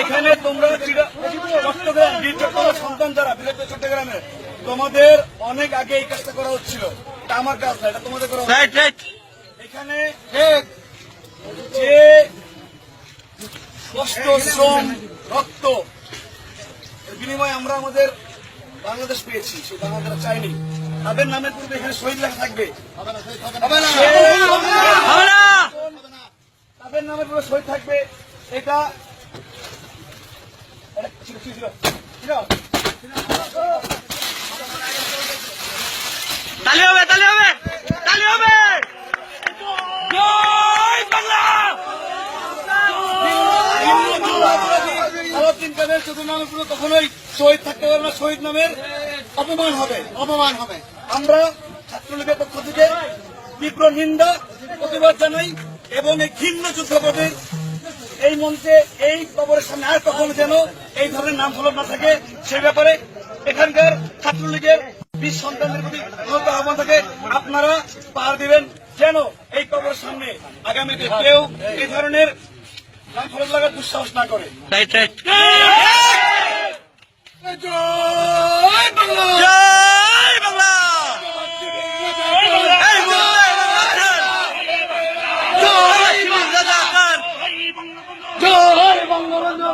এখানে তোমরা চট্টগ্রাম সন্তান যারা বৃহত্তর চট্টগ্রামের তোমাদের অনেক আগে এই কাজটা করা হচ্ছিল। এটা আমার কাজ না এটা তোমাদের করা এখানে যে কষ্ট শ্রম রক্ত বিনিময়ে আমরা আমাদের বাংলাদেশ পেয়েছি সেই বাংলাদেশ চাইনি। তাদের নামের পূর্বে এখানে শহীদ লেখা থাকবে। হবে না, সেই হবে না। তাদের নামের পূর্বে শহীদ থাকবে? এটা এটা ছিল, ছিল, ছিল। ছিল? তালি হবে তালি হবে তালি হবে। জয় বাংলা। আলাউদ্দিন কাদের চতুর নামের পূর্বে কখনোই শহীদ থাকতে পারবে না। শহীদ নামের অপমান হবে। অপমান হবে। আমরা ছাত্রলীগের পক্ষ থেকে তীব্র নিন্দা প্রতিবাদ জানাই এবং এই ঘিন্ন যুদ্ধপদের এই মঞ্চে এই কবরের সামনে আর কখনো যেন এই ধরনের নাম ফলক না থাকে সে ব্যাপারে এখানকার ছাত্রলীগের বিশ সন্তানদের প্রতি আহ্বান থাকে আপনারা পাহাড় দিবেন যেন এই কবরের সামনে আগামীতে কেউ এই ধরনের নাম ফলক লাগার দুঃসাহস না করে। বঙ্গবন্ধু।